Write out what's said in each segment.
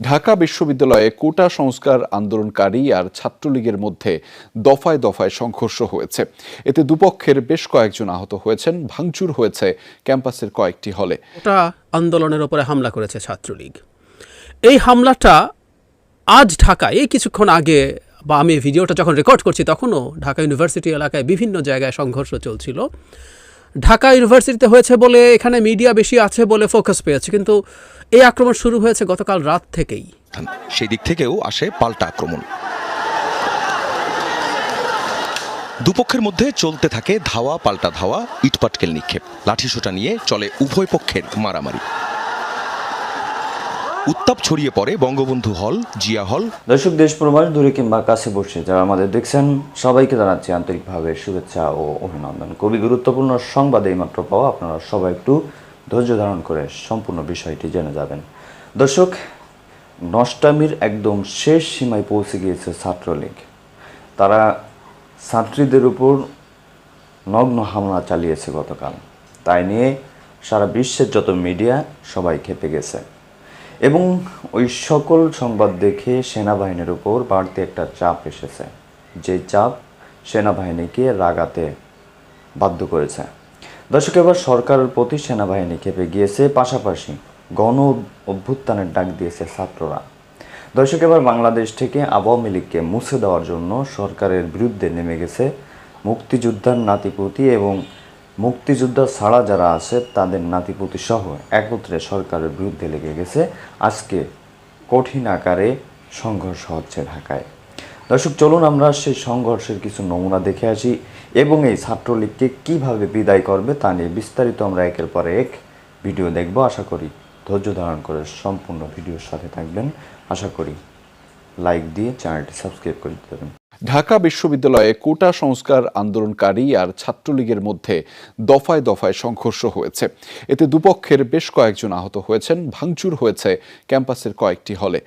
ঢাকা বিশ্ববিদ্যালয়ে কোটা সংস্কার আন্দোলনকারী আর ছাত্রলীগের মধ্যে দফায় দফায় সংঘর্ষ হয়েছে। এতে দুপক্ষের বেশ কয়েকজন আহত হয়েছেন, ভাঙচুর হয়েছে ক্যাম্পাসের কয়েকটি হলে। ওটা আন্দোলনের ওপরে হামলা করেছে ছাত্রলীগ। এই হামলাটা আজ ঢাকায়, এই কিছুক্ষণ আগে বা আমি ভিডিওটা যখন রেকর্ড করছি, তখনও ঢাকা ইউনিভার্সিটি এলাকায় বিভিন্ন জায়গায় সংঘর্ষ চলছিল। ঢাকা ইউনিভার্সিটিতে হয়েছে বলে এখানে মিডিয়া বেশি আছে বলে ফোকাস পেয়েছে, কিন্তু এই আক্রমণ শুরু হয়েছে গতকাল রাত থেকেই। সেই দিক থেকেও আসে পাল্টা আক্রমণ। দুপক্ষের মধ্যে চলতে থাকে ধাওয়া, পাল্টা ধাওয়া, ইটপাটকেল নিক্ষেপ। লাঠিসোটা নিয়ে চলে উভয় পক্ষের মারামারি। উত্তাপ ছড়িয়ে পড়ে বঙ্গবন্ধু হল, জিয়া হল। দর্শক, দেশ প্রবাস দূরে কিংবা কাছে বসে যারা আমাদের দেখছেন, সবাইকে জানাচ্ছি আন্তরিকভাবে শুভেচ্ছা ও অভিনন্দন। খুবই গুরুত্বপূর্ণ সংবাদ এইমাত্র পাওয়া, আপনারা সবাই একটু ধৈর্য ধারণ করে সম্পূর্ণ বিষয়টি জেনে যাবেন। দর্শক, নষ্টামির একদম শেষ সীমায় পৌঁছে গিয়েছে ছাত্রলীগ। তারা ছাত্রীদের উপর নগ্ন হামলা চালিয়েছে গতকাল। তাই নিয়ে সারা বিশ্বের যত মিডিয়া সবাই খেপে গেছে। এবং ওই সকল সংবাদ দেখে সেনাবাহিনীর উপর বাড়তি একটা চাপ এসেছে, যে চাপ সেনাবাহিনীকে রাগাতে বাধ্য করেছে। দর্শক, এবার সরকারের প্রতি সেনাবাহিনী খেপে গিয়েছে, পাশাপাশি গণ অভ্যুত্থানের ডাক দিয়েছে ছাত্ররা। দর্শক, এবার বাংলাদেশ থেকে আওয়ামী লীগকে মুছে দেওয়ার জন্য সরকারের বিরুদ্ধে নেমে গেছে মুক্তিযোদ্ধার নাতিপুতি এবং মুক্তিযোদ্ধা ছাড়া যারা আছে, তাদের নাতিপুতি সহ একত্রে সরকারের বিরুদ্ধে লেগে গেছে। আজকে কঠিন আকারে সংঘর্ষ হচ্ছে ঢাকায়। দর্শক, চলুন আমরা সেই সংঘর্ষের কিছু নমুনা দেখে আসি এবং এই ছাত্রলীগকে কীভাবে বিদায় করবে তা নিয়ে বিস্তারিত আমরা একের পর এক ভিডিও দেখব। আশা করি ধৈর্য ধারণ করে সম্পূর্ণ ভিডিওর সাথে থাকবেন। আশা করি লাইক দিয়ে চ্যানেলটি সাবস্ক্রাইব করে দিতে দেবেন। ঢাকা বিশ্ববিদ্যালয়ে কোটা সংস্কার আন্দোলনকারী আর ছাত্রলীগের মধ্যে দফায় দফায় সংঘর্ষ হয়েছে। এতে দুপক্ষের বেশ কয়েকজন আহত হয়েছেন, ভাঙচুর হয়েছে ক্যাম্পাসের কয়েকটি হলে।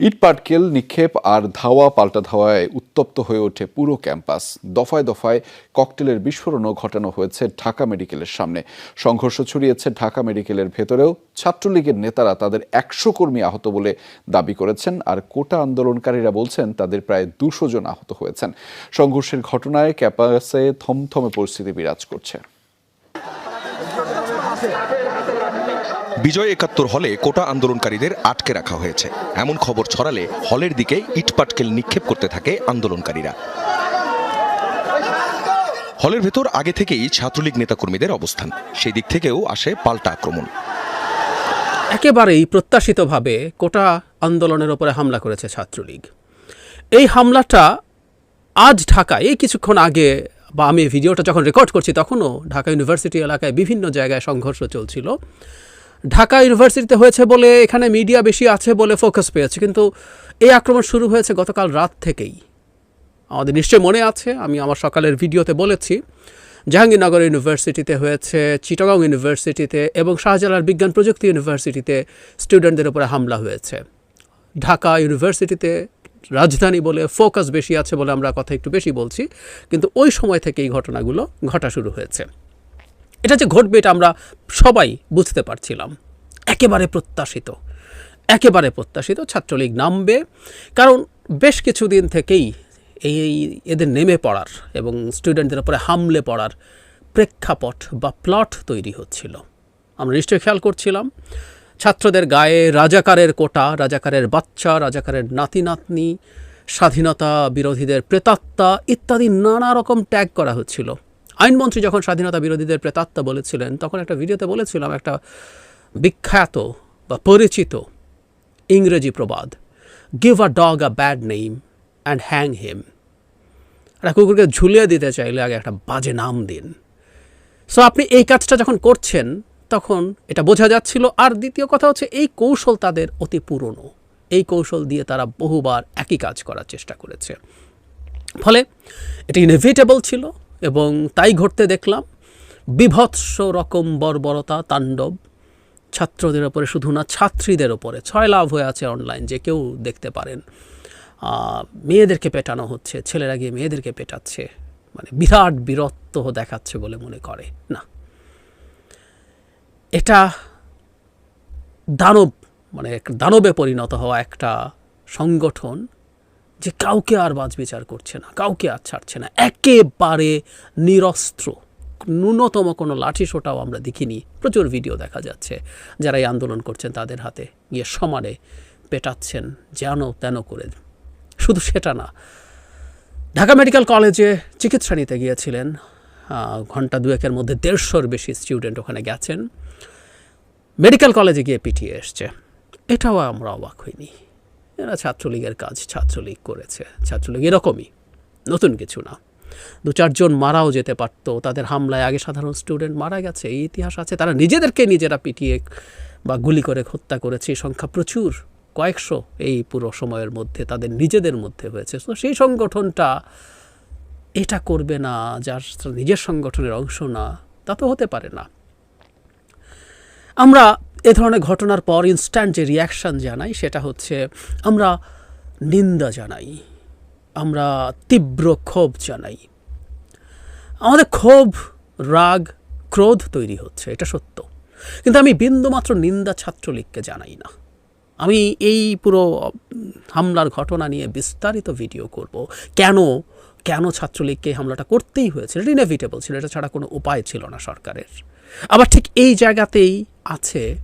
ইটপাটকেল নিক্ষেপ আর ধাওয়া পাল্টা ধাওয়ায় উত্তপ্ত হয়ে ওঠে পুরো ক্যাম্পাস। দফায় দফায় ককটেলের বিস্ফোরণও ঘটানো হয়েছে ঢাকা মেডিকেলের সামনে। সংঘর্ষ ছড়িয়েছে ঢাকা মেডিকেলের ভেতরেও। ছাত্রলীগের নেতারা তাদের একশো কর্মী আহত বলে দাবি করেছেন, আর কোটা আন্দোলনকারীরা বলছেন তাদের প্রায় দুশো জন আহত হয়েছেন। সংঘর্ষের ঘটনায় ক্যাম্পাসে থমথমে পরিস্থিতি বিরাজ করছে। বিজয় একাত্তর হলে কোটা আন্দোলনকারীদের আটকে রাখা হয়েছে। এমন খবর ছড়ালে হলের দিকে ইটপাটকেল নিক্ষেপ করতে থাকে আন্দোলনকারীরা। হলের ভেতর আগে থেকেই ছাত্রলীগ নেতাকর্মীদের অবস্থান। সেই দিক থেকেও আসে পাল্টা আক্রমণ। একেবারেই প্রত্যাশিতভাবে কোটা আন্দোলনের ওপরে হামলা করেছে ছাত্রলীগ। এই হামলাটা আজ ঢাকায় এই কিছুক্ষণ আগে বা আমি ভিডিওটা যখন রেকর্ড করছি, তখনও ঢাকা ইউনিভার্সিটি এলাকায় বিভিন্ন জায়গায় সংঘর্ষ চলছিল। ঢাকা ইউনিভার্সিটিতে হয়েছে বলে এখানে মিডিয়া বেশি আছে বলে ফোকাস পেয়েছে, কিন্তু এই আক্রমণ শুরু হয়েছে গতকাল রাত থেকেই। আমাদের নিশ্চয় মনে আছে, আমি আমার সকালের ভিডিওতে বলেছি, জাহাঙ্গীরনগর ইউনিভার্সিটিতে হয়েছে, চিটাগাং ইউনিভার্সিটিতে এবং শাহজালাল বিজ্ঞান প্রযুক্তি ইউনিভার্সিটিতে স্টুডেন্টদের উপরে হামলা হয়েছে। ঢাকা ইউনিভার্সিটিতে রাজধানী বলে ফোকাস বেশি আছে বলে আমরা কথা একটু বেশি বলছি, কিন্তু ওই সময় থেকে এই ঘটনাগুলো ঘটা শুরু হয়েছে। এটা যে ঘটবে এটা আমরা সবাই বুঝতে পারছিলাম। একেবারে প্রত্যাশিত একেবারে প্রত্যাশিত ছাত্রলীগ নামবে, কারণ বেশ কিছুদিন থেকেই এই এদের নেমে পড়ার এবং স্টুডেন্টদের উপরে হামলে পড়ার প্রেক্ষাপট বা প্লট তৈরি হচ্ছিল। আমরা নিশ্চয়ই খেয়াল করছিলাম ছাত্রদের গায়ে রাজাকারের কোটা, রাজাকারের বাচ্চা, রাজাকারের নাতি নাতনি স্বাধীনতা বিরোধীদের প্রেতাত্মা ইত্যাদি নানা রকম ট্যাগ করা হচ্ছিল। আইনমন্ত্রী যখন স্বাধীনতা বিরোধীদের প্রেতাত্মা বলেছিলেন, তখন একটা ভিডিওতে বলেছিলাম, একটা বিখ্যাত বা পরিচিত ইংরেজি প্রবাদ give a dog a bad name and hang him একটা কুকুরকে ঝুলিয়ে দিতে চাইলে আগে একটা বাজে নাম দিন। সো আপনি এই কাজটা যখন করছেন তখন এটা বোঝা যাচ্ছিল। আর দ্বিতীয় কথা হচ্ছে, এই কৌশল তাদের অতি পুরনো। এই কৌশল দিয়ে তারা বহুবার একই কাজ করার চেষ্টা করেছে। ফলে এটা ইনএভিটেবল ছিল এবং তাই ঘটতে দেখলাম, বিভৎস রকম বর্বরতা, তাণ্ডব। ছাত্রদের ওপরে শুধু না, ছাত্রীদের ওপরে। ছয় লাভ হয়ে আছে অনলাইন যে কেউ দেখতে পারেন। মেয়েদেরকে পেটানো হচ্ছে, ছেলেরা গিয়ে মেয়েদেরকে পেটাচ্ছে। মানে বিরাট বীরত্ব দেখাচ্ছে বলে মনে করে। না এটা দানব মানে দানবে পরিণত হওয়া একটা সংগঠন যে কাউকে আর বাজ বিচার করছে না, কাউকে আর ছাড়ছে না। একেবারে নিরস্ত্র। ন্যূনতম কোনো লাঠি সোটাও আমরা দেখিনি। প্রচুর ভিডিও দেখা যাচ্ছে। যারা এই আন্দোলন করছেন তাদের হাতে গিয়ে সমানে পেটাচ্ছেন যেন তেন করে। শুধু সেটা না, ঢাকা মেডিকেল কলেজে চিকিৎসা নিতে গিয়েছিলেন। ঘণ্টা দুয়েকের মধ্যে দেড়শোর বেশি স্টুডেন্ট ওখানে গেছেন। মেডিকেল কলেজে গিয়ে পিটিয়ে এসছে। এটাও আমরা অবাক হইনি। এরা ছাত্রলীগের কাজ ছাত্রলীগ করেছে। ছাত্রলীগ এরকমই, নতুন কিছু না। দু চারজন মারাও যেতে পারতো। তাদের হামলায় আগে সাধারণ স্টুডেন্ট মারা গেছে। এই ইতিহাস আছে। তারা নিজেদেরকে নিজেরা পিটিয়ে বা গুলি করে হত্যা করেছে। এই সংখ্যা প্রচুর, কয়েকশো এই পুরো সময়ের মধ্যে তাদের নিজেদের মধ্যে হয়েছে। তো সেই সংগঠনটা এটা করবে না, যার নিজের সংগঠনের অংশ না, তা তো হতে পারে না। আমরা এ ধরনের ঘটনার পর ইনস্ট্যান্ট যে রিয়াকশান জানাই, সেটা হচ্ছে আমরা নিন্দা জানাই, আমরা তীব্র ক্ষোভ জানাই। আমাদের ক্ষোভ, রাগ, ক্রোধ তৈরি হচ্ছে, এটা সত্য। কিন্তু আমি বিন্দুমাত্র নিন্দা ছাত্রলীগকে জানাই না। আমি এই পুরো হামলার ঘটনা নিয়ে বিস্তারিত ভিডিও করব। কেন কেন ছাত্রলীগকে হামলাটা করতেই হয়েছিল? এটা ছিল, এটা ছাড়া কোনো উপায় ছিল না সরকারের। আবার ঠিক এই জায়গাতেই আছে,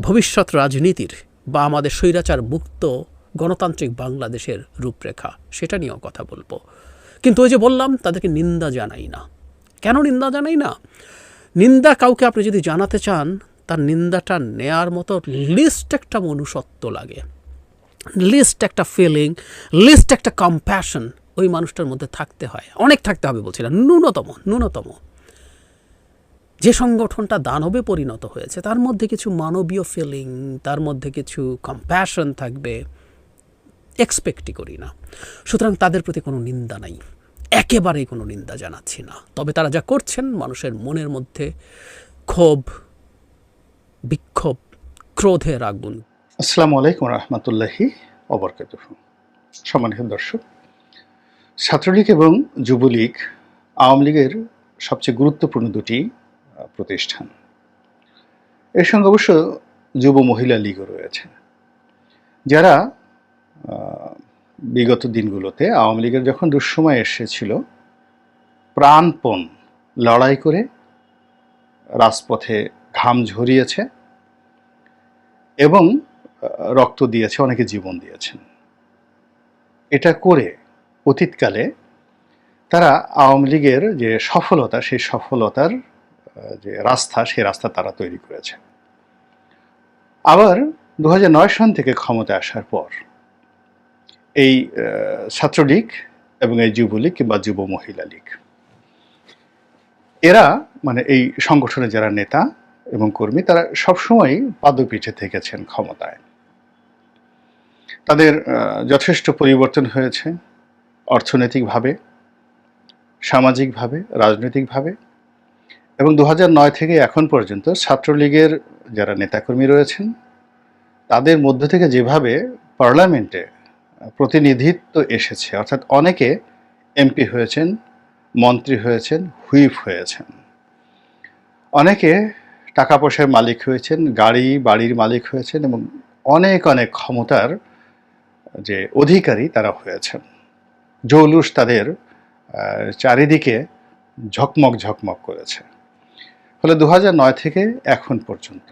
ভবিষ্যৎ রাজনীতির বা আমাদের স্বৈরাচার মুক্ত গণতান্ত্রিক বাংলাদেশের রূপরেখা, সেটা নিয়েও কথা বলব। কিন্তু ওই যে বললাম, তাদেরকে নিন্দা জানাই না। কেন নিন্দা জানাই না? নিন্দা কাউকে আপনি যদি জানাতে চান, তার নিন্দাটা নেয়ার মতো লিস্ট একটা মনুষ্যত্ব লাগে। লিস্ট একটা ফিলিং, লিস্ট একটা কম্প্যাশন ওই মানুষটার মধ্যে থাকতে হয়। অনেক থাকতে হবে বলছিলাম, ন্যূনতম ন্যূনতম। যে সংগঠনটা দানবে পরিণত হয়েছে, তার মধ্যে কিছু মানবীয় ফিলিং তার মধ্যে কিছু কম্প্যাশন থাকবে এক্সপেক্টই করি না। সুতরাং তাদের প্রতি কোনো নিন্দা নাই। একেবারেই কোনো নিন্দা জানাচ্ছি না। তবে তারা যা করছেন, মানুষের মনের মধ্যে ক্ষোভ, বিক্ষোভ ক্রোধের আগুন আসসালামু আলাইকুম রহমতুল্লাহি অবরকাত সম্মানিত দর্শক, ছাত্রলীগ এবং যুবলীগ আওয়ামী লীগের সবচেয়ে গুরুত্বপূর্ণ দুটি প্রতিষ্ঠান। এর সঙ্গে অবশ্য যুব মহিলা লীগও রয়েছে। যারা বিগত দিনগুলোতে আওয়ামী লীগের যখন দুঃসময় এসেছিল, প্রাণপণ লড়াই করে রাজপথে ঘাম ঝরিয়েছে এবং রক্ত দিয়েছে, অনেকে জীবন দিয়েছেন। এটা করে অতীতকালে তারা আওয়ামী লীগের যে সফলতা, সেই সফলতার যে রাস্তা, সেই রাস্তা তারা তৈরি করেছে। আবার দু সন থেকে ক্ষমতায় আসার পর এই ছাত্রলীগ এবং এই যুবলীগ কিংবা যুব মহিলা লীগ, এরা মানে এই সংগঠনের যারা নেতা এবং কর্মী, তারা সবসময় পাদপিঠে থেকেছেন ক্ষমতায়। তাদের যথেষ্ট পরিবর্তন হয়েছে অর্থনৈতিকভাবে, সামাজিকভাবে, রাজনৈতিকভাবে। এবং দু থেকে এখন পর্যন্ত ছাত্রলীগের যারা নেতাকর্মী রয়েছেন, তাদের মধ্য থেকে যেভাবে পার্লামেন্টে প্রতিনিধিত্ব এসেছে, অর্থাৎ অনেকে এমপি হয়েছেন, মন্ত্রী হয়েছেন, হুইপ হয়েছেন। অনেকে টাকা পয়সার মালিক হয়েছেন, গাড়ি, বাড়ির মালিক হয়েছেন এবং অনেক অনেক ক্ষমতার যে অধিকারী তারা হয়েছেন। জৌলুস তাদের চারিদিকে ঝকমক ঝকমক করেছে। ফলে দু নয় থেকে এখন পর্যন্ত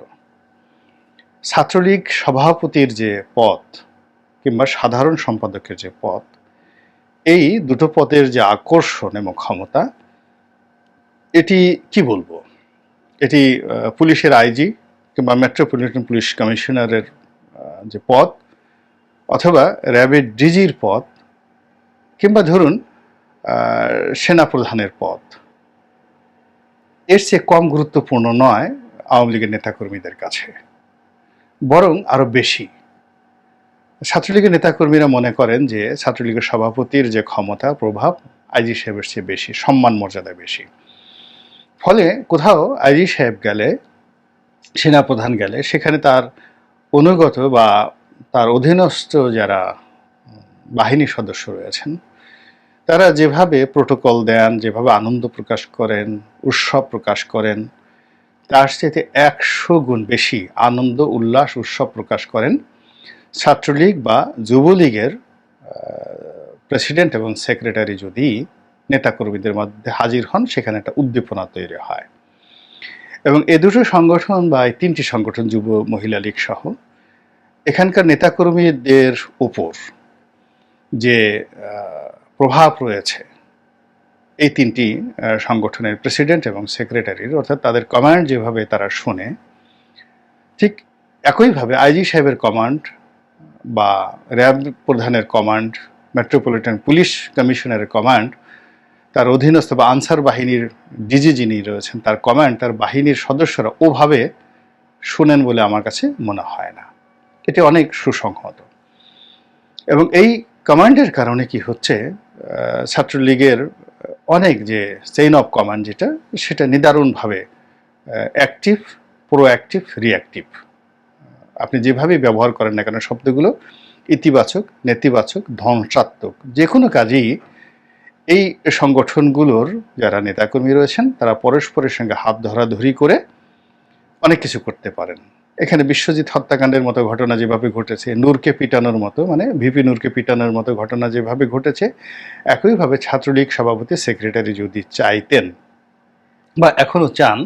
ছাত্রলীগ সভাপতির যে পদ কিংবা সাধারণ সম্পাদকের যে পদ, এই দুটো পদের যে আকর্ষণ এবং ক্ষমতা, এটি কি বলব? এটি পুলিশের আইজি কিংবা মেট্রোপলিটন পুলিশ কমিশনারের যে পদ অথবা র্যাবের ডিজির পদ কিংবা ধরুন সেনাপ্রধানের পদ। এর চেয়ে কম গুরুত্বপূর্ণ নয় আওয়ামী লীগের নেতাকর্মীদের কাছে, বরং আরও বেশি। ছাত্রলীগের নেতাকর্মীরা মনে করেন যে ছাত্রলীগের সভাপতির যে ক্ষমতা, প্রভাব, আইজি সাহেবের চেয়ে বেশি, সম্মান মর্যাদা বেশি। ফলে কোথাও আইজি সাহেব গেলে, সেনাপ্রধান গেলে, সেখানে তার অনুগত বা তার অধীনস্থ যারা বাহিনী সদস্য রয়েছেন, তারা যেভাবে প্রোটোকল দেন, যেভাবে আনন্দ প্রকাশ করেন উৎসব প্রকাশ করেন। তার চাইতে একশো গুণ বেশি আনন্দ, উল্লাস, উৎসব প্রকাশ করেন। ছাত্রলীগ বা যুবলীগের প্রেসিডেন্ট এবং সেক্রেটারি যদি নেতাকর্মীদের মধ্যে হাজির হন, সেখানে একটা উদ্দীপনা তৈরি হয়। এবং এ দুটো সংগঠন বা এই তিনটি সংগঠন, যুব, মহিলা লীগ সহ, এখানকার নেতাকর্মীদের উপর যে প্রভাব রয়েছে এই তিনটি সংগঠনের প্রেসিডেন্ট এবং সেক্রেটারির, অর্থাৎ তাদের কমান্ড যেভাবে তারা শোনে, ঠিক একইভাবে আইজি সাহেবের কমান্ড বা র্যাব প্রধানের কমান্ড, মেট্রোপলিটন পুলিশ কমিশনারের কমান্ড, তার অধীনস্থ বা আনসার বাহিনীর ডিজি যিনি রয়েছেন, তার কমান্ড, তার বাহিনীর সদস্যরা ওভাবে শুনেন বলে আমার কাছে মনে হয় না। এটি অনেক সুসংহত। এবং এই কমান্ডের কারণে কি হচ্ছে ছাত্রলীগের অনেক যে চেইন অফ কমান্ড যেটা, সেটা নিদারুণভাবে অ্যাক্টিভ প্রোঅ্যাক্টিভ রিঅ্যাক্টিভ আপনি যেভাবেই ব্যবহার করেন না কেন, শব্দগুলো ইতিবাচক, নেতিবাচক, ধ্বংসাত্মক যে কোনো কাজেই এই সংগঠনগুলোর যারা নেতাকর্মী রয়েছেন, তারা পরস্পরের সঙ্গে হাত ধরাধরি করে অনেক কিছু করতে পারেন। এখানে বিশ্বজিৎ হত্যাকাণ্ডের মতো ঘটনা যেভাবে ঘটেছে, নূরকে পিটানোর মতো মানে ভিপি নূরকে পিটানোর মতো ঘটনা যেভাবে ঘটেছে, একইভাবে ছাত্রলীগ সভাপতি সেক্রেটারি যদি চাইতেন বা এখনও চান,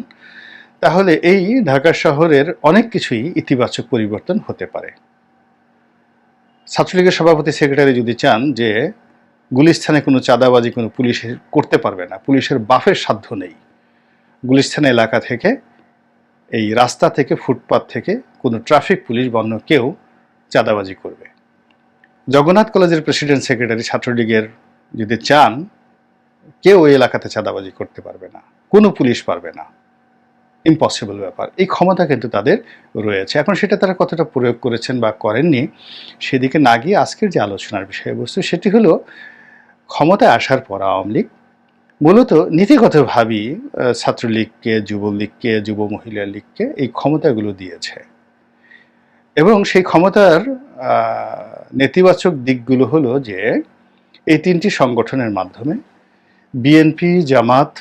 তাহলে এই ঢাকা শহরের অনেক কিছুই ইতিবাচক পরিবর্তন হতে পারে। ছাত্রলীগের সভাপতি সেক্রেটারি যদি চান যে গুলিস্থানে কোনো চাঁদাবাজি কোনো পুলিশ করতে পারবে না, পুলিশের বাফের সাধ্য নেই। গুলিস্থান এলাকা থেকে এই রাস্তা থেকে ফুটপাত থেকে কোনো ট্রাফিক পুলিশ বা অন্য কেউ চাঁদাবাজি করবে। জগন্নাথ কলেজের প্রেসিডেন্ট সেক্রেটারি ছাত্রলীগের যদি চান, কেউ ওই এলাকাতে চাঁদাবাজি করতে পারবে না, কোনো পুলিশ পারবে না। ইম্পসিবল ব্যাপার। এই ক্ষমতা কিন্তু তাদের রয়েছে। এখন সেটা তারা কতটা প্রয়োগ করেছেন বা করেননি, সেদিকে না গিয়ে আজকের যে আলোচনার বিষয়বস্তু, সেটি হলো ক্ষমতায় আসার পর আওয়ামী লীগ মূলত নীতিগতভাবেই ছাত্রলীগকে, যুবলীগকে, যুব মহিলা লীগকে এই ক্ষমতাগুলো দিয়েছে। এবং সেই ক্ষমতার নেতিবাচক দিকগুলো হলো যে, এই তিনটি সংগঠনের মাধ্যমে বিএনপি, জামাত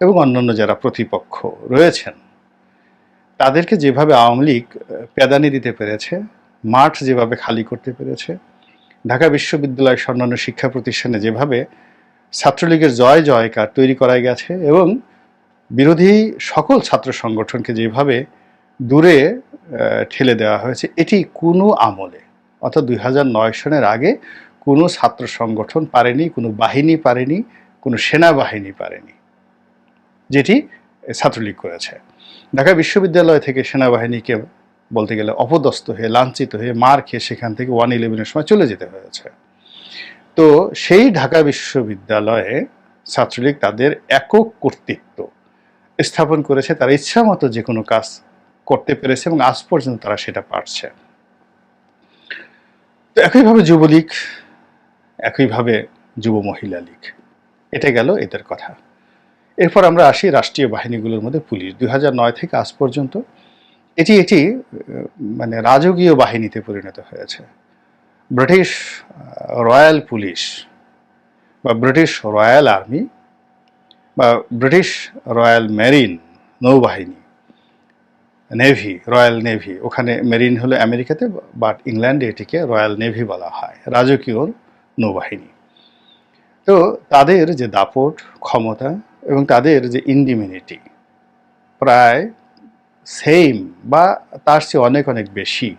এবং অন্যান্য যারা প্রতিপক্ষ রয়েছেন, তাদেরকে যেভাবে আওয়ামী লীগ প্যাদানি দিতে পেরেছে, মাঠ যেভাবে খালি করতে পেরেছে, ঢাকা বিশ্ববিদ্যালয় অন্যান্য শিক্ষা প্রতিষ্ঠানে যেভাবে ছাত্রলীগের জয় জয়কার তৈরি করা গেছে এবং বিরোধী সকল ছাত্র সংগঠনকে যেভাবে দূরে ঠেলে দেওয়া হয়েছে, এটি কোনো আমলে, অর্থাৎ দুই নয় সনের আগে কোনো ছাত্র সংগঠন পারেনি, কোনো বাহিনী পারেনি, কোনো সেনাবাহিনী পারেনি, যেটি ছাত্রলীগ করেছে। ঢাকা বিশ্ববিদ্যালয় থেকে সেনাবাহিনীকে বলতে গেলে অপদস্থ হয়ে, লাঞ্ছিত হয়ে, মার খেয়ে সেখান থেকে ওয়ান ইলেভেনের সময় চলে যেতে হয়েছে। তো সেই ঢাকা বিশ্ববিদ্যালয়ে ছাত্রলীগ তাদের একক কর্তৃত্ব স্থাপন করেছে, তারা ইচ্ছা মতো যে কোনো কাজ করতে পেরেছে এবং আজ পর্যন্ত তারা সেটা পারছে। তো একইভাবে যুবলীগ, একইভাবে যুব মহিলা লীগ, এটা গেল এদের কথা। এরপর আমরা আসি রাষ্ট্রীয় বাহিনীগুলোর মধ্যে পুলিশ। দুই নয় থেকে আজ পর্যন্ত এটি এটি মানে রাজকীয় বাহিনীতে পরিণত হয়েছে। ব্রিটিশ রয়্যাল পুলিশ বা ব্রিটিশ রয়্যাল আর্মি বা ব্রিটিশ রয়্যাল মেরিন নৌবাহিনী, নেভি, রয়্যাল নেভি। ওখানে মেরিন হলো আমেরিকাতে, বাট ইংল্যান্ডে এটিকে রয়্যাল নেভি বলা হয়, রাজকীয় নৌবাহিনী। তো তাদের যে দাপট ক্ষমতা এবং তাদের যে ইন্ডিমিনিটি, প্রায় সেম বা তার চেয়ে অনেক অনেক বেশি।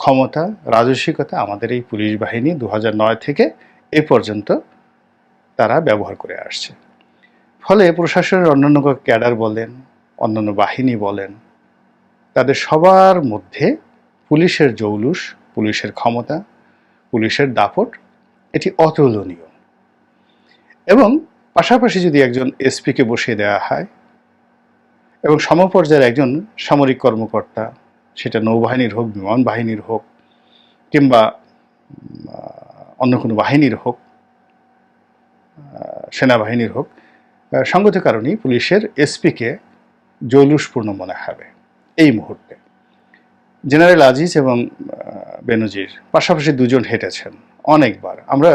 ক্ষমতা, রাজস্বিকতা আমাদের এই পুলিশ বাহিনী দু থেকে এ পর্যন্ত তারা ব্যবহার করে আসছে। ফলে প্রশাসনের অন্যান্য ক্যাডার বলেন, অন্যান্য বাহিনী বলেন, তাদের সবার মধ্যে পুলিশের জৌলুস, পুলিশের ক্ষমতা, পুলিশের দাপট, এটি অতুলনীয়। এবং পাশাপাশি যদি একজন এসপিকে বসিয়ে দেওয়া হয় এবং সমপর্যায়ের একজন সামরিক কর্মকর্তা সেটা নৌবাহিনীর হোক বিমান বাহিনীর হোক, কিংবা অন্য কোনো বাহিনীর হোক সেনাবাহিনীর হোক সঙ্গত কারণেই পুলিশের এসপিকে জৌলুসপূর্ণ মনে হবে এই মুহূর্তে। জেনারেল আজিজ এবং বেনজির পাশাপাশি দুজন হেঁটেছেন অনেকবার। আমরা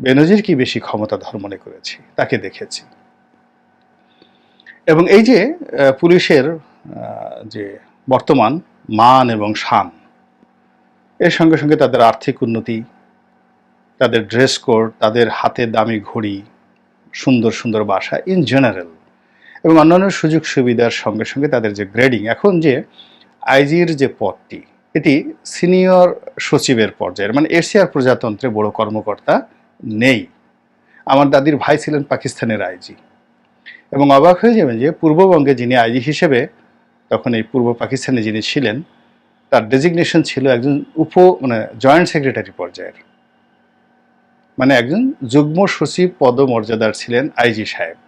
বেনজির কি বেশি ক্ষমতা ক্ষমতাধর মনে করেছি তাকে দেখেছি। এবং এই যে পুলিশের যে বর্তমান মান এবং শান। এর সঙ্গে সঙ্গে তাদের আর্থিক উন্নতি, তাদের ড্রেস কোড, তাদের হাতে দামি ঘড়ি, সুন্দর সুন্দর বাসা ইন জেনারেল এবং অন্যান্য সুযোগ সুবিধার সঙ্গে সঙ্গে তাদের যে গ্রেডিং এখন যে আইজির যে পদটি, এটি সিনিয়র সচিবের পর্যায়ের মানে এশিয়ার প্রজাতন্ত্রে বড় কর্মকর্তা নেই। আমার দাদির ভাই ছিলেন পাকিস্তানের আইজি এবং অবাক হয়ে যাবেন যে পূর্ববঙ্গে যিনি আইজি হিসেবে তখন এই পূর্ব পাকিস্তানে যিনি ছিলেন, তার ডেজিগনেশন ছিল একজন উপ মানে জয়েন্ট সেক্রেটারি পর্যায়ের। মানে একজন যুগ্ম সচিব পদমর্যাদার ছিলেন আইজি সাহেব,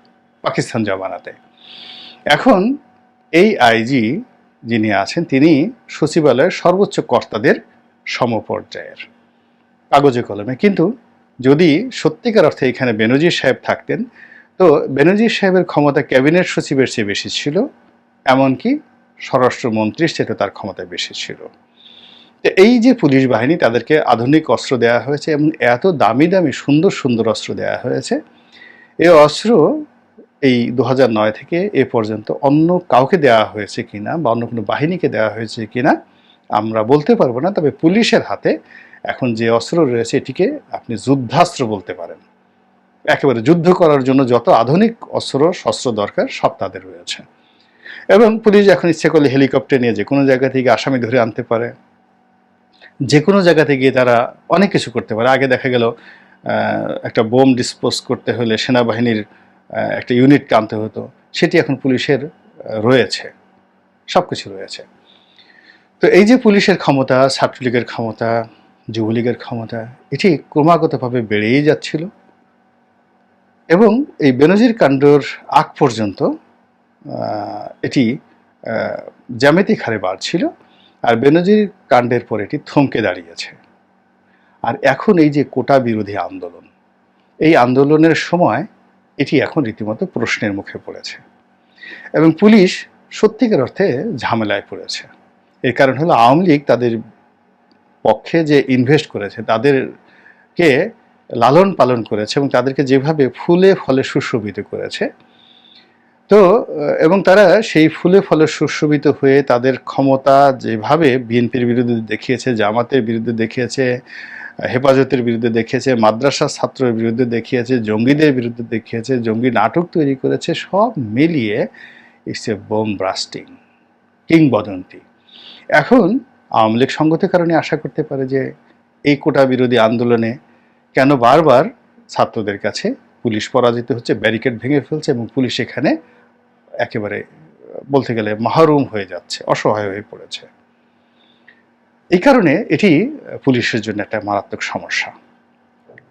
পাকিস্তান জমানাতে। এখন এই আইজি যিনি আছেন, তিনি সচিবালয়ের সর্বোচ্চ কর্তাদের সমপর্যায়ের, কাগজে কলমে। কিন্তু যদি সত্যিকার অর্থে এখানে বেনজির সাহেব থাকতেন, তো বেনজির সাহেবের ক্ষমতা ক্যাবিনেট সচিবের চেয়ে বেশি ছিল। এমনকি স্বরাষ্ট্রমন্ত্রীর চেয়ে তার ক্ষমতায় বেশি ছিল। তো এই যে পুলিশ বাহিনী তাদেরকে আধুনিক অস্ত্র দেওয়া হয়েছে এবং এত দামি দামি, সুন্দর সুন্দর অস্ত্র দেওয়া হয়েছে এই অস্ত্র এই দু নয় থেকে এ পর্যন্ত অন্য কাউকে দেওয়া হয়েছে কিনা বা অন্য কোনো বাহিনীকে দেওয়া হয়েছে কিনা আমরা বলতে পারব না, তবে পুলিশের হাতে এখন যে অস্ত্র রয়েছে এটিকে আপনি যুদ্ধাস্ত্র বলতে পারেন। একেবারে যুদ্ধ করার জন্য যত আধুনিক অস্ত্র, শস্ত্র দরকার সব তাদের রয়েছে। এবং পুলিশ এখন ইচ্ছে করলে হেলিকপ্টার নিয়ে যে কোনো জায়গা থেকে আসামি ধরে আনতে পারে। যে কোনো জায়গাতে গিয়ে তারা অনেক কিছু করতে পারে। আগে দেখা গেল একটা বোম ডিসপোজ করতে হলে সেনাবাহিনীর একটা ইউনিটকে আনতে হতো। সেটি এখন পুলিশের রয়েছে। সব কিছু রয়েছে। তো এই যে পুলিশের ক্ষমতা, ছাত্রলীগের ক্ষমতা, যুবলীগের ক্ষমতা, এটি ক্রমাগতভাবে বেড়েই যাচ্ছিল। এবং এই বেনজির কাণ্ডর আগ পর্যন্ত এটি জ্যামিতিক হারে বাড়ছিল আর বেনজির কাণ্ডের পর এটি থমকে দাঁড়িয়েছে। আর এখন এই যে কোটা বিরোধী আন্দোলন, এই আন্দোলনের সময় এটি এখন রীতিমতো প্রশ্নের মুখে পড়েছে। এবং পুলিশ সত্যিকার অর্থে ঝামেলায় পড়েছে। এর কারণ হলো আওয়ামী লীগ তাদের পক্ষে যে ইনভেস্ট করেছে, তাদেরকে লালন পালন করেছে এবং তাদেরকে যেভাবে ফুলে ফলে সুশোভিত করেছে তো এবং তারা সেই ফুলে ফলে সুশোভিত হয়ে তাদের ক্ষমতা যেভাবে বিএনপির বিরুদ্ধে দেখিয়েছে, জামাতের বিরুদ্ধে দেখিয়েছে, হেফাজতের বিরুদ্ধে দেখিয়েছে, মাদ্রাসা ছাত্রের বিরুদ্ধে দেখিয়েছে, জঙ্গিদের বিরুদ্ধে দেখিয়েছে, জঙ্গি নাটক তৈরি করেছে, সব মিলিয়ে ইটস এ বোম ব্রাস্টিং কিংবদন্তি। এখন আওয়ামী লীগ সঙ্গতের কারণে আশা করতে পারে যে এই কোটা বিরোধী আন্দোলনে কেন বারবার ছাত্রদের কাছে পুলিশ পরাজিত হচ্ছে, ব্যারিকেড ভেঙে ফেলছে এবং পুলিশ এখানে একেবারে, বলতে গেলে মাহরুম হয়ে যাচ্ছে, অসহায় হয়ে পড়েছে। এই কারণে এটি পুলিশের জন্য একটা মারাত্মক সমস্যা।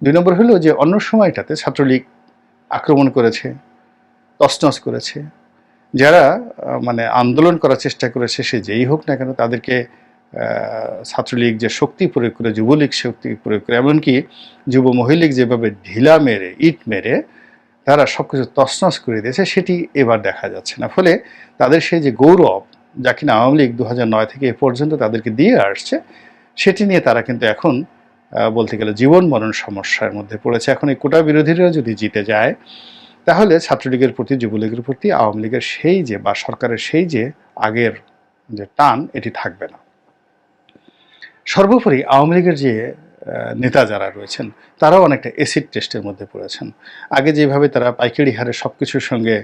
দুই নম্বর হলো যে, অন্য সময়টাতে ছাত্রলীগ আক্রমণ করেছে, তছনছ করেছে। যারা মানে আন্দোলন করার চেষ্টা করেছে, সে যেই হোক না কেন তাদেরকে ছাত্রলীগ যে শক্তি প্রয়োগ করে, যুবলীগ শক্তি প্রয়োগ করে, এমনকি যুব মহিলীগ যেভাবে ঢিলা মেরে, ইট মেরে তারা সব কিছু তছনছ করে দিয়েছে, সেটি এবার দেখা যাচ্ছে না। ফলে তাদের সেই যে গৌরব, যা কিনা আওয়ামী লীগ দু থেকে এ পর্যন্ত তাদেরকে দিয়ে আসছে, সেটি নিয়ে তারা কিন্তু এখন বলতে গেলে জীবন মরণ সমস্যার মধ্যে পড়েছে। এখন এই কোটা বিরোধীরা যদি জিতে যায়, তাহলে ছাত্রলীগের প্রতি, যুবলীগের প্রতি, আওয়ামী লীগের সেই যে বা সরকারের সেই যে আগের যে টান, এটি থাকবে না। সর্বোপরি আওয়ামী লীগের যে নেতা যারা রয়েছেন, তারাও অনেকটা এসিড টেস্টের মধ্যে পড়েছেন। আগে যেভাবে তারা পাইকারি হারে সব কিছুর সঙ্গে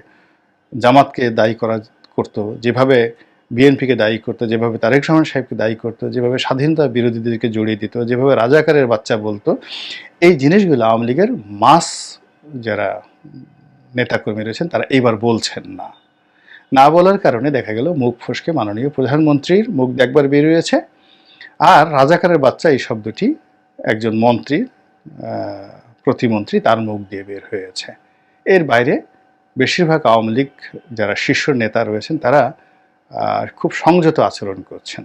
জামাতকে দায়ী করা করতো, যেভাবে বিএনপিকে দায়ী করতো, যেভাবে তারেক রহমান সাহেবকে দায়ী করতো, যেভাবে স্বাধীনতা বিরোধীদেরকে জড়িয়ে দিত, যেভাবে রাজাকারের বাচ্চা বলতো, এই জিনিসগুলো আওয়ামী লীগের মাস যারা নেতাকর্মী রয়েছেন, তারা এইবার বলছেন না। না বলার কারণে দেখা গেল মুখ ফসকে মাননীয় প্রধানমন্ত্রীর মুখ একবার বেরিয়েছে, আর রাজাকারের বাচ্চা এই শব্দটি একজন মন্ত্রী প্রতিমন্ত্রী তার মুখ দিয়ে বের হয়েছে। এর বাইরে বেশিরভাগ আওয়ামী লীগ যারা শীর্ষ নেতা রয়েছেন, তারা খুব সংযত আচরণ করছেন।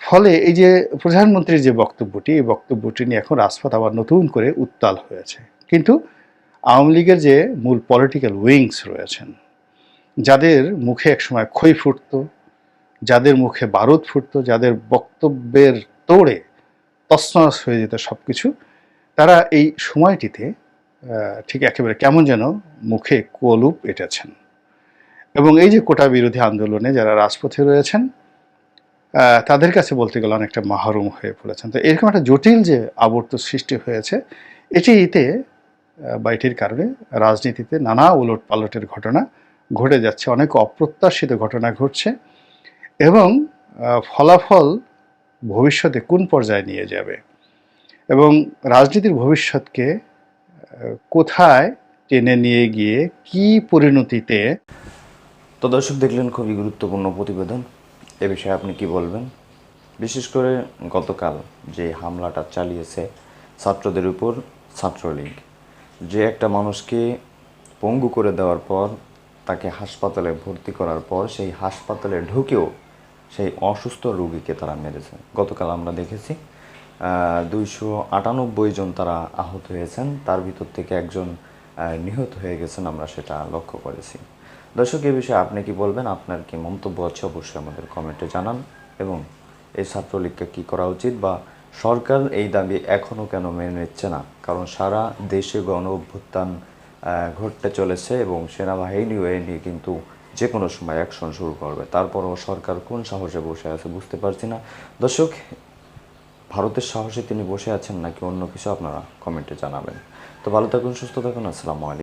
ফলে এই যে প্রধানমন্ত্রীর যে বক্তব্যটি, এই বক্তব্যটি নিয়ে এখন রাজপথ আবার নতুন করে উত্তাল হয়েছে। কিন্তু আওয়ামী লীগের যে মূল পলিটিক্যাল উইংস রয়েছেন, যাদের মুখে একসময় ক্ষয় ফুটতো, যাদের মুখে বারুদ ফুটতো, যাদের বক্তব্যের তোড়ে তছনছ হয়ে যেত সব কিছু তারা এই সময়টিতে ঠিক একেবারে কেমন যেন মুখে কলুপ এটেছেন। এবং এই যে কোটা বিরোধী আন্দোলনে যারা রাজপথে রয়েছেন তাদের কাছে বলতে গেলে অনেকটা মাহরুম হয়ে পড়েছেন। তো এরকম একটা জটিল যে আবর্ত সৃষ্টি হয়েছে, এটিতে বা এটির কারণে রাজনীতিতে নানা উলট পালটের ঘটনা ঘটে যাচ্ছে, অনেক অপ্রত্যাশিত ঘটনা ঘটছে। এবং ফলাফল ভবিষ্যতে কোন পর্যায়ে নিয়ে যাবে? এবং রাজনীতির ভবিষ্যৎকে কোথায় টেনে নিয়ে গিয়ে কি পরিণতিতে তো দর্শক দেখলেন খুবই গুরুত্বপূর্ণ প্রতিবেদন। এ বিষয়ে আপনি কি বলবেন? বিশেষ করে গতকাল যে হামলাটা চালিয়েছে ছাত্রদের উপর ছাত্রলীগ, যে একটা মানুষকে পঙ্গু করে দেওয়ার পর, তাকে হাসপাতালে ভর্তি করার পর সেই হাসপাতালে ঢুকেও সেই অসুস্থ রোগীকে তারা মেরেছে। গতকাল আমরা দেখেছি দুইশো আটানব্বই জন তারা আহত হয়েছেন। তার ভিতর থেকে একজন নিহত হয়ে গেছেন আমরা সেটা লক্ষ্য করেছি। দর্শক, এ বিষয়ে আপনি কি বলবেন? আপনার কি মন্তব্য আছে? অবশ্যই আমাদের কমেন্টে জানান। এবং এই ছাত্রলীগকে কি করা উচিত? বা সরকার এই দাবি এখনও কেন মেনে নিচ্ছে না? কারণ সারা দেশে গণ অভ্যুত্থান ঘটতে চলেছে এবং সেনাবাহিনীও এ নিয়ে কিন্তু যে কোনো সময় অ্যাকশন শুরু করবে। তারপরও সরকার কোন সাহসে বসে আছে বুঝতে পারছি না। দর্শক, ভারতের সাহসে তিনি বসে আছেন নাকি অন্য কিছু আপনারা কমেন্টে জানাবেন। তো ভালো থাকুন, সুস্থ থাকুন, আসসালামু আলাইকুম।